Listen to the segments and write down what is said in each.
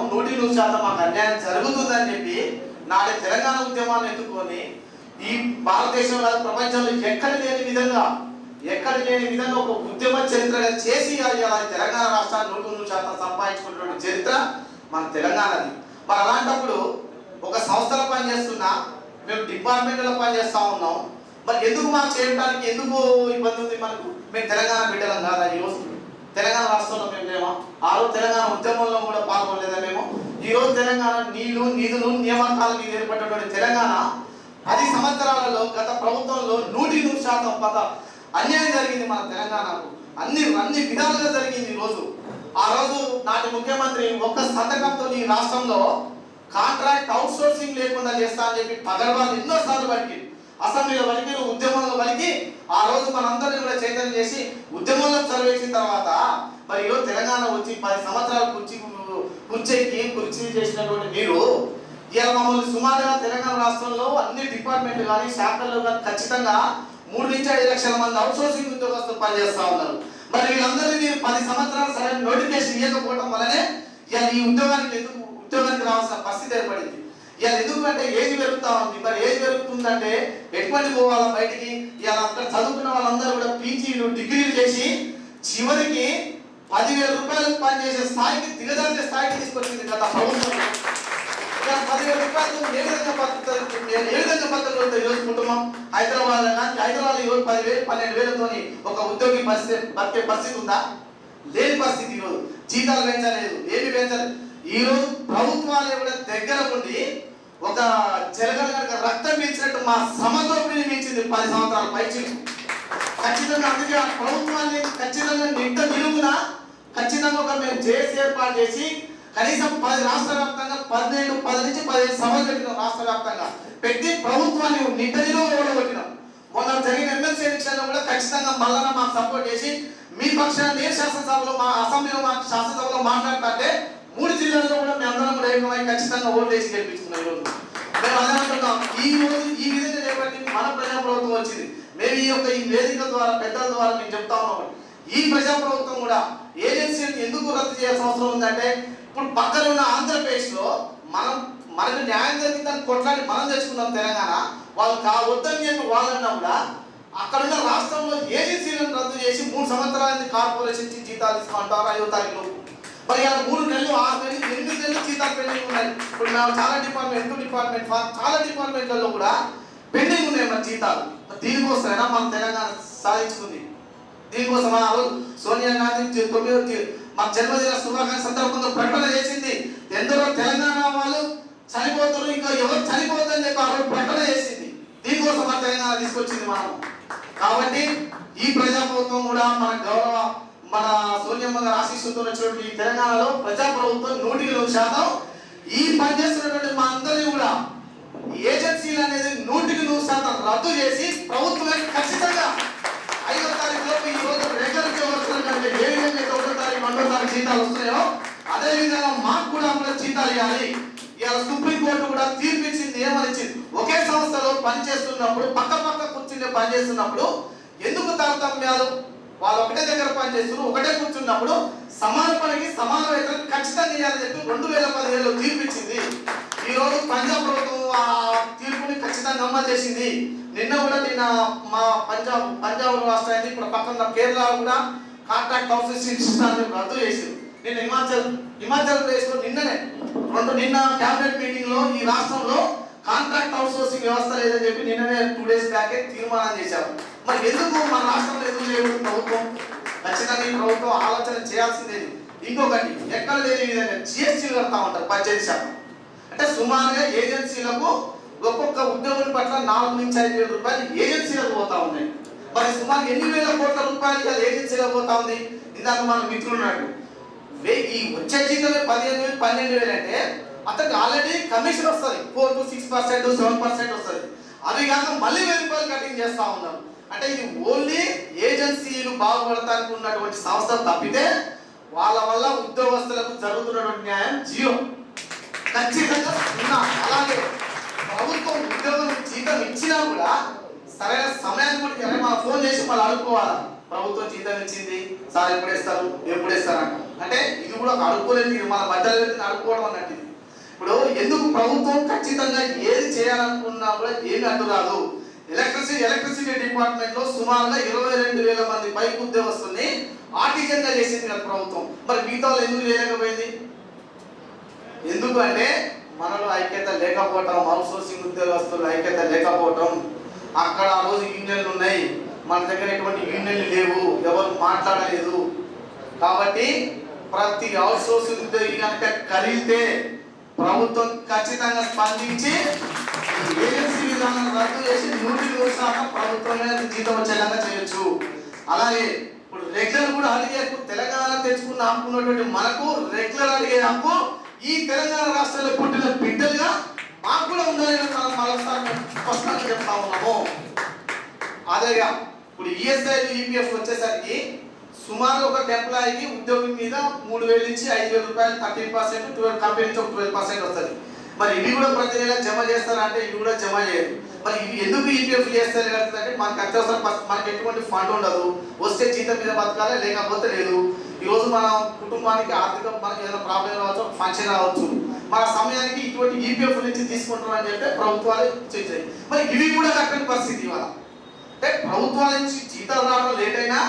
శాతం నూటి నూరు శాతం మాకు అన్యాయం జరుగుతుందని చెప్పి నాడే తెలంగాణ ఉద్యమాన్ని ఎత్తుకొని ఈ భారతదేశంలో ప్రపంచంలో ఎక్కడ లేని విధంగా ఎక్కడ లేని విధంగా ఒక ఉద్యమ చరిత్రగా చేసి ఇలా తెలంగాణ రాష్ట్రాన్ని నూటి నూరు శాతం సంపాదించుకున్నటువంటి చరిత్ర మన తెలంగాణది. మరి అలాంటప్పుడు ఒక సంస్థలో పనిచేస్తున్నా మేము డిపార్ట్మెంట్లో పనిచేస్తా ఉన్నాం. మరి ఎందుకు మాకు చేయడానికి ఎందుకు ఇబ్బంది ఉంది మనకు? మేము తెలంగాణ బిడ్డలం కాదా? ఈరోజు తెలంగాణ రాష్ట్రంలో మేము లేమా? ఆ రోజు తెలంగాణ ఉద్యమంలో కూడా పాల్గొనలేదా మేము? ఈ రోజు తెలంగాణ నీళ్ళు నిధులు నియామకాల మీద ఏర్పడినటువంటి తెలంగాణ పది సంవత్సరాలలో గత ప్రభుత్వంలో నూటి నూరు శాతం పద అన్యాయం జరిగింది మన తెలంగాణకు. అన్ని అన్ని విధాలుగా జరిగింది రోజు. ఆ రోజు నాటి ముఖ్యమంత్రి ఒక్క సంతకంతో ఈ రాష్ట్రంలో కాంట్రాక్ట్ అవుట్ సోర్సింగ్ లేకుండా చేస్తా అని చెప్పి పగడవాళ్ళు ఎన్నో సార్లు పలికి అసెంబ్లీలో పలికి ఉద్యమంలో పలికి ఆ రోజు మనందరినీ కూడా చైతన్యం చేసి ఉద్యమంలో చదివేసిన తర్వాత మరి ఈరోజు తెలంగాణ వచ్చి పది సంవత్సరాలు కుర్చీ కుర్చీకి కుర్చీ చేసినటువంటి మీరు ఇలా మమ్మల్ని సుమారుగా తెలంగాణ రాష్ట్రంలో అన్ని డిపార్ట్మెంట్లు కానీ శాఖల్లో కానీ ఖచ్చితంగా మూడు నుంచి ఐదు లక్షల మంది అవుట్సోర్సింగ్ ఉద్యోగస్తులు పనిచేస్తా ఉన్నారు. మరి వీళ్ళందరినీ మీరు పది సంవత్సరాలు సరైన నోటిఫికేషన్ ఇవ్వకపోవడం వల్లనే ఇలా ఈ ఉద్యోగానికి ఎందుకు ఉద్యోగానికి రావాల్సిన పరిస్థితి ఏర్పడింది. ఇలా ఎందుకంటే ఏజ్ పెరుగుతా ఉంది. మరి ఏజ్ పెరుగుతుందంటే ఎటువంటి పోవాలా బయటికి? ఇవాళ అక్కడ చదువుకున్న వాళ్ళందరూ కూడా పీజీలు డిగ్రీలు చేసి చివరికి పదివేల రూపాయలకు పనిచేసే స్థాయికి దిగజార్చే స్థాయికి తీసుకొచ్చింది గత ప్రభుత్వం. పదివేల రూపాయలు ఏ విధంగా బతుకుతుంది ఏ విధంగా బతుకుతుంది ఈరోజు కుటుంబం? హైదరాబాద్ కానీ హైదరాబాద్ ఈరోజు పదివేలు పన్నెండు వేలతో ఒక ఉద్యోగి పరిస్థితి బతికే పరిస్థితి ఉందా? లేని పరిస్థితి ఈరోజు. జీతాలు పెంచలేదు ఏమి పెంచలేదు. ఈరోజు ప్రభుత్వాలు కూడా దగ్గర ఉండి ఒక చెలగల కనుక రక్తం మించినట్టు మా సమతోపిని మించింది పది సంవత్సరాల పైచి ఖచ్చితంగా అందుకే ఆ ప్రభుత్వాన్ని ఖచ్చితంగా నిట్ట నిలుగున ఖచ్చితంగా ఒక మేము చేసి ఏర్పాటు చేసి కనీసం పది రాష్ట్ర వ్యాప్తంగా పదిహేను పది నుంచి పదిహేను సభలు పెట్టినాం రాష్ట్ర వ్యాప్తంగా. పెట్టి ప్రభుత్వాన్ని నిట్ట నిలువ ఓడగొట్టినాం. మొన్న జరిగిన ఎమ్మెల్సీ ఎన్నికల్లో కూడా ఖచ్చితంగా మళ్ళా మాకు సపోర్ట్ చేసి మీ పక్షాన్ని నేను శాసనసభలో మా అసెంబ్లీలో మా శాసనసభలో మాట్లాడుతుంటే మూడు జిల్లాల్లో కూడా మేము అందరం ఏకమై ఖచ్చితంగా ఓటు వేసి గెలిపించుకున్నాం ఈరోజు మేము అదే అంటున్నాం ఈ రోజు ఈ విధంగా చేపట్టి మన ప్రజాప్రభుత్వం వచ్చింది. మేము ఈ యొక్క ఈ వేదిక ద్వారా పెద్దల ద్వారా మేము చెప్తా ఉన్నాం. ఈ ప్రజాప్రభుత్వం కూడా ఏజెన్సీని ఎందుకు రద్దు చేయాల్సిన అవసరం ఉందంటే ఇప్పుడు పక్కన ఉన్న ఆంధ్రప్రదేశ్లో మనం మనకు న్యాయం జరిగిందని కొట్లాడి మనం తెచ్చుకున్నాం తెలంగాణ. వాళ్ళు కా వద్దని చెప్పి వాళ్ళన్నా కూడా అక్కడున్న రాష్ట్రంలో ఏజెన్సీలను రద్దు చేసి మూడు సంవత్సరాల కార్పొరేషన్ జీతాలు ఇస్తామంటారు ఐదో తారీఖు మరి ఆ మూడు నెలలు ఆరు నెలలు ఎనిమిది నెలలు జీతాలు పెండింగ్ ఉన్నాయి. ఇప్పుడు మేము చాలా డిపార్ట్మెంట్ ఎందుకు డిపార్ట్మెంట్ చాలా డిపార్ట్మెంట్లలో కూడా పెండింగ్ ఉన్నాయి మన జీతాలు. దీనికోసమైనా మన తెలంగాణ సాధించుకుంది. దీనికోసం ఆ రోజు సోనియా గాంధీ తొమ్మిది మన జన్మదిన శుభాకాంక్ష సందర్భంగా ప్రకటన చేసింది. ఎందరో తెలంగాణ వాళ్ళు చనిపోతారు ఇంకా ఎవరు చనిపోతుందని చెప్పి ఆ రోజు ప్రకటన చేసింది. దీనికోసం మన తెలంగాణ తీసుకొచ్చింది మనం. కాబట్టి ఈ ప్రజాప్రభుత్వం కూడా మన గౌరవ మన సోనియమ్మ గారు ఆశీస్సుతో వచ్చినటువంటి ఈ తెలంగాణలో ప్రజాప్రభుత్వం నూటికి నూరు శాతం. ఈ పనిచేస్తున్నటువంటి మా అందరినీ కూడా ఏజెన్సీలు అనేది నూటికి నూరు శాతం రద్దు చేసి ప్రభుత్వమే ఖచ్చితంగా ఐదో తారీఖు లోపు ఈ రోజు రెగ్యులర్ ఉద్యోగస్తులు ఏ విధంగా అయితే ఒకటో తారీఖు రెండో తారీఖు జీతాలు వస్తున్నాయో అదే విధంగా మాకు కూడా అమలు జీతాలు ఇవ్వాలి. ఇలా సుప్రీంకోర్టు కూడా తీర్పు ఇచ్చింది ఏమని ఇచ్చింది ఒకే సంస్థలో పనిచేస్తున్నప్పుడు పక్క పక్క కూర్చుని పనిచేస్తున్నప్పుడు ఎందుకు తారతమ్యాలు? వాళ్ళు ఒకటే దగ్గర పనిచేస్తున్నారు ఒకటే కూర్చున్నప్పుడు సమాన పనికి సమాన వేతనం ఖచ్చితంగా చేయాలని చెప్పి రెండు వేల పదిహేడులో తీర్పు ఇచ్చింది. ఈరోజు పంజాబ్ ప్రభుత్వం ఆ తీర్పుని ఖచ్చితంగా అమలు చేసింది. నిన్న కూడా నిన్న మా పంజాబ్ పంజాబ్ రాష్ట్రాన్ని ఇప్పుడు పక్కన కేరళ కూడా కాంట్రాక్ట్ హౌసెస్ సిస్టాన్ని రద్దు చేసింది. నిన్న హిమాచల్ హిమాచల్ ప్రదేశ్లో నిన్ననే రెండు నిన్న క్యాబినెట్ మీటింగ్లో ఈ రాష్ట్రంలో కాంట్రాక్ట్ అవుట్సోర్సింగ్ వ్యవస్థ లేదని చెప్పి నిన్ననే టూ డేస్ బ్యాకే తీర్మానం చేశారు. మరి ఎందుకు మన రాష్ట్రంలో ఎందుకు చేయకూడదు ప్రభుత్వం? ఖచ్చితంగా ఈ ప్రభుత్వం ఆలోచన చేయాల్సిందే. ఇంకొకటి ఎక్కడ లేని విధంగా జిఎస్టీలు కడతా ఉంటారు పద్దెనిమిది శాఖ అంటే సుమారుగా ఏజెన్సీలకు ఒక్కొక్క ఉద్యోగుల పట్ల నాలుగు నుంచి ఐదు వేల రూపాయలు ఏజెన్సీలకు పోతా ఉన్నాయి. మరి సుమారు ఎన్ని వేల కోట్ల రూపాయలు ఇవాళ ఏజెన్సీలకు పోతా ఉంది? ఇందాక మన మిత్రులు ఉన్నాడు. వే- ఈ వచ్చే జీతమే పదిహేను వేలు పన్నెండు వేలు అంటే అతనికి ఆల్రెడీ కమిషన్ వస్తుంది. Four to six percent seven percent వస్తుంది. అవి కాక మళ్ళీ వెయ్యి రూపాయలు కటింగ్ చేస్తా ఉన్నాం అంటే ఇది ఓన్లీ ఏజెన్సీలు బాగుపడటానికి ఉన్నటువంటి సంస్థలు తప్పితే వాళ్ళ వల్ల ఉద్యోగస్తులకు జరుగుతున్నటువంటి న్యాయం జీరో ఖచ్చితంగా సున్నా. అలాగే ప్రభుత్వం ఉద్యోగం జీతం ఇచ్చినా కూడా సరైన సమయానికి కూడా మా మన ఫోన్ చేసి మళ్ళీ అనుకోవాలి ప్రభుత్వం జీతం ఇచ్చింది. సార్ ఎప్పుడు ఇస్తారు? ఎప్పుడు ఇస్తారు అంట అంటే ఇది కూడా ఒక ఇది మన మధ్యలో అనుకోవడం అడుక్కోవడం అన్నట్టు ఇప్పుడు ఎందుకు ప్రభుత్వం ఖచ్చితంగా ఏది చేయాలనుకున్నా కూడా ఏమి అడ్డు రాదు ఎలక్ట్రిసిటీ ఎలక్ట్రిసిటీ డిపార్ట్మెంట్లో సుమారుగా ఇరవై రెండు వేల మంది పైకి ఉద్యోగస్తుల్ని ఆర్టిజన్గా చేసింది కదా ప్రభుత్వం. మరి మిగతా ఎందుకు చేయలేకపోయింది? ఎందుకంటే మనలో ఐక్యత లేకపోవటం అవుట్ సోర్సింగ్ ఉద్యోగస్తులు ఐక్యత లేకపోవటం అక్కడ ఆ రోజు యూనియన్లు ఉన్నాయి. మన దగ్గర ఎటువంటి యూనియన్లు లేవు. ఎవరు మాట్లాడలేదు. కాబట్టి ప్రతి అవుట్ సోర్సింగ్ ఉద్యోగి కనుక కలిగితే ప్రభుత్వం ఖచ్చితంగా స్పందించి ఏజెన్సీ విధానం చేసి నూటి నూరు శాతం ప్రభుత్వమే జీతం వచ్చేలాగా చేయొచ్చు. అలాగే ఇప్పుడు రెగ్యులర్ కూడా అడిగే తెలంగాణ తెచ్చుకున్న అనుకున్నటువంటి మనకు రెగ్యులర్ అడిగే హక్కు ఈ తెలంగాణ రాష్ట్రంలో పుట్టిన బిడ్డలుగా మాకు కూడా ఉందని మనం మరోసారి స్పష్టంగా చెప్తా ఉన్నాము. అదేగా ఇప్పుడు ఈఎస్ఐ ఈపీఎఫ్ వచ్చేసరికి సుమారు ఒక ఎంప్లాయీకి ఉద్యోగం మీద మూడు వేలు నుంచి ఐదు వేల రూపాయలు థర్టీన్ పర్సెంట్ ట్వెల్వ్ కంపెనీ నుంచి ఒక ట్వెల్వ్ పర్సెంట్ వస్తుంది. మరి ఇవి కూడా ప్రతి నెల జమ చేస్తారంటే ఇవి కూడా జమ చేయరు. మరి ఇవి ఎందుకు ఈపీఎఫ్ చేస్తారు అంటే మనకి అత్యవసర మనకి ఎటువంటి ఫండ్ ఉండదు. వస్తే జీతం మీద బతకాలి లేకపోతే లేదు. ఈ రోజు మన కుటుంబానికి ఆర్థిక మనకి ఏదైనా ప్రాబ్లం రావచ్చు ఫంక్షన్ రావచ్చు. మన సమయానికి ఇటువంటి ఈపీఎఫ్ నుంచి తీసుకుంటాం అని చెప్పి ప్రభుత్వాలు చేశాయి మరి ఇవి కూడా కట్టని పరిస్థితి ఇవాళ. అంటే ప్రభుత్వాల నుంచి జీతాలు రావడం లేట్ అయినా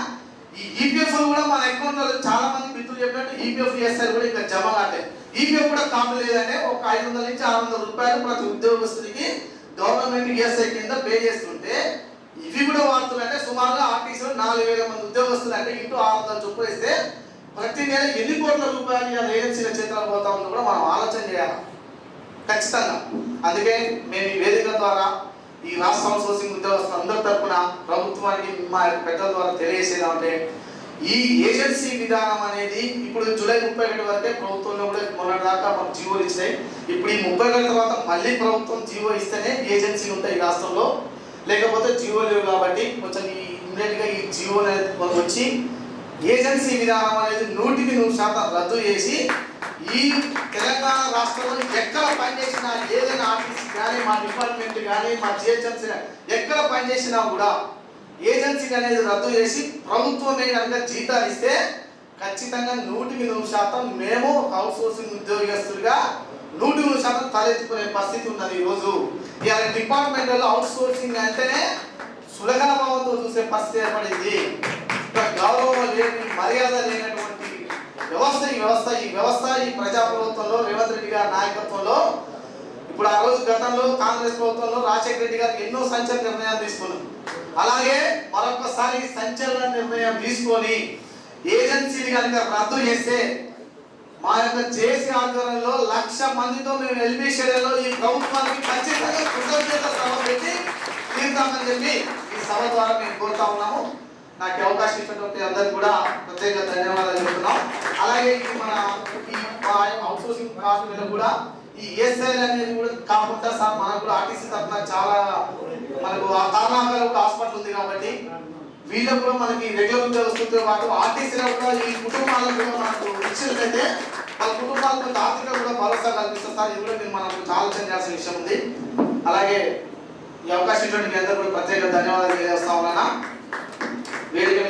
ఈ ఈపీఎఫ్ కూడా మన అకౌంట్లో చాలా మంది మిత్రులు చెప్పినట్టు ఈపీఎఫ్ చేస్తారు కూడా ఇంకా జమ కాలేదు ఈపీఎఫ్ కూడా కాపు లేదంటే ఒక ఐదు వందల నుంచి ఆరు వందల రూపాయలు ప్రతి ఉద్యోగస్తుడికి గవర్నమెంట్ ఈఎస్ఐ కింద పే చేస్తుంటే ఇవి కూడా వాడుతున్నారంటే సుమారుగా ఆర్టీసీలో నాలుగు వేల మంది ఉద్యోగస్తులు అంటే ఇంటూ ఆరు వందల చొప్పున ఇస్తే ప్రతి నెల ఎన్ని కోట్ల రూపాయలు ఇలా ఏజెన్సీల చేతులకు పోతా ఉందో కూడా మనం ఆలోచన చేయాలి. ఖచ్చితంగా. అందుకే మేము ఈ వేదిక ద్వారా ఈ రాష్ట్ర అవుట్సోర్సింగ్ ఉద్యోగస్తులు అందరి తరఫున ప్రభుత్వానికి మా యొక్క పెద్దల ద్వారా తెలియజేసేది అంటే ఈ ఏజెన్సీ విధానం అనేది ఇప్పుడు జూలై ముప్పై ఒకటి వరకే ప్రభుత్వంలో కూడా మొన్నటి దాకా మనకు జీవోలు ఇచ్చినాయి. ఇప్పుడు ఈ ముప్పై ఒకటి తర్వాత మళ్ళీ ప్రభుత్వం జీవో ఇస్తేనే ఏజెన్సీలు ఉంటాయి ఈ రాష్ట్రంలో. లేకపోతే జీవో లేవు కాబట్టి కొంచెం ఈ ఇమ్మీడియట్గా ఈ జీవో అనేది వచ్చి ఏజెన్సీ విధానం అనేది నూటికి నూరు శాతం రద్దు చేసి ఈ తెలంగాణ రాష్ట్రంలో ఎక్కడ పనిచేసినా ఏదైనా ఆఫీస్ మా డిపార్ట్మెంట్ కానీ మా జిహెచ్ఎంసీ ఎక్కడ పనిచేసినా కూడా ఏజెన్సీ అనేది రద్దు చేసి ప్రభుత్వమే కనుక జీతాలు ఇస్తే ఖచ్చితంగా నూటికి నూరు శాతం మేము అవుట్ సోర్సింగ్ ఉద్యోగస్తులుగా నూటి నూరు శాతం తలెత్తుకునే పరిస్థితి ఉన్నది ఈరోజు. ఇవాళ డిపార్ట్మెంట్లో అవుట్ సోర్సింగ్ అంటేనే సులభావంతో చూసే పరిస్థితి ఏర్పడింది. గౌరవం లేని మర్యాద లేనటువంటి వ్యవస్థ ఈ వ్యవస్థ ఈ వ్యవస్థ ఈ ప్రజా ప్రభుత్వంలో రేవంత్ రెడ్డి గారి నాయకత్వంలో ఇప్పుడు ఆ రోజు గతంలో కాంగ్రెస్ ప్రభుత్వంలో రాజశేఖర రెడ్డి గారు ఎన్నో సంచలన నిర్ణయాలు తీసుకున్నారు అలాగే మరొకసారి సంచలన నిర్ణయం తీసుకొని ఏజెన్సీని కనుక రద్దు చేస్తే మా యొక్క జేసీ ఆధ్వర్యంలో లక్ష మందితో మేము ఎల్బీ షెడ్యూల్లో ఈ ప్రభుత్వానికి ఖచ్చితంగా కృతజ్ఞత సభ పెట్టి తీరుతామని చెప్పి ఈ సభ ద్వారా మేము కోరుతా ఉన్నాము. నాకు అవకాశం ఇచ్చినటువంటి అందరికి కూడా ప్రత్యేక ధన్యవాదాలు చెప్తున్నాం. అలాగే మన ఈ అవుట్సోర్సింగ్ మీద కూడా ఈ ఎస్ఐ అనేది కూడా కాకుండా సార్ మనకు కూడా ఆర్టీసీ తరఫున చాలా మనకు ఆ కారణాలు ఒక హాస్పిటల్ ఉంది కాబట్టి వీళ్ళకు కూడా మనకి రెగ్యులర్ ఉద్యోగస్తులతో పాటు ఆర్టీసీలో కూడా ఈ కుటుంబాలకు కూడా మనకు ఇచ్చినట్లయితే వాళ్ళ కుటుంబాలకు కొంత ఆర్థిక కూడా భరోసా కల్పిస్తారు. సార్ ఇది కూడా మీరు మనం ఆలోచన చేయాల్సిన విషయం ఉంది. అలాగే ఈ అవకాశం ఇటువంటి మీ అందరూ కూడా ప్రత్యేక ధన్యవాదాలు తెలియజేస్తా ఉన్నాను. వేదిక